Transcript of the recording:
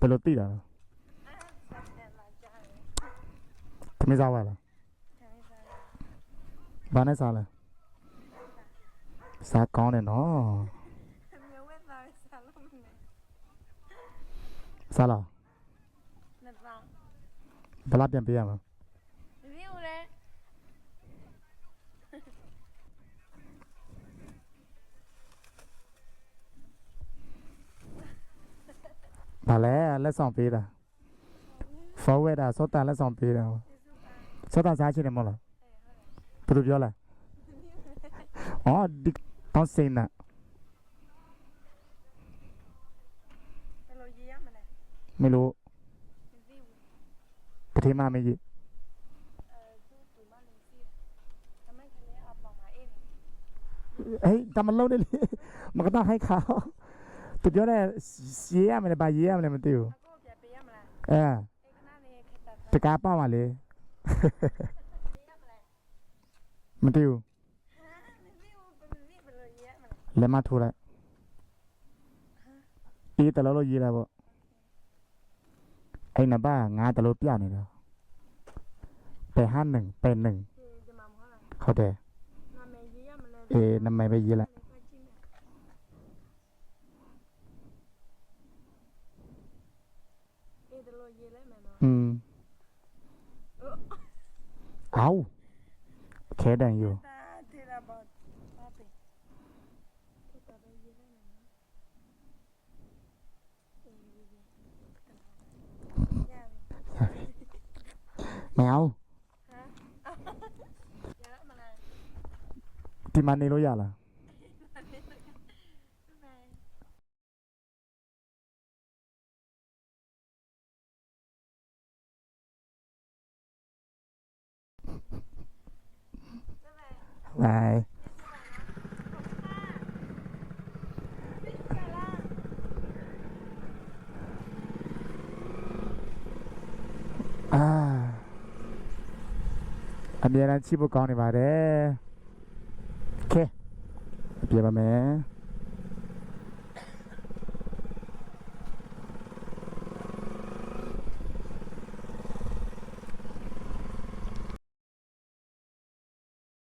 pelotita. तुम्हें जाओ वाला बने साल है साथ कौन है ना साला ဘလားပြန်ပေးရမှာမသိဘူးလေဘာလဲလက်ဆောင်ပေးတာဖောဝဲတာစောတာလက်ဆောင်ပေးတာစောတာစားချင်တယ်မဟုတ်လားဘယ်လိုပြောလဲအော်ဒီတောင်းစင်နာဘယ်လိုရေးရမလဲမလို့ปทศมาไม่ยิเฮ้ยทำมันเล่าได้เลย มันก็ต้องให้เขาตุดยอดเลยเสียมันเลยบายเยี่ยมเลยมันติวเออตะกาป้ามาเลย มันติวเลยมาถูเแลยอีแต่เราเรายีแล้วบ่ไอ้นบ้า งานตลดเปียเนี่ยแต่ห้าหนึ่งเป็นหนึ่งเขาแต่เอ็นไม่ไปเยอะละอืมเอาแค่ดังอยู่ไม่เอาที่มันนี่รู้ยาล่ะ ไปအများအားချိဖို့ကောင်းနေပါတယ်ခဲပြေပါမယ်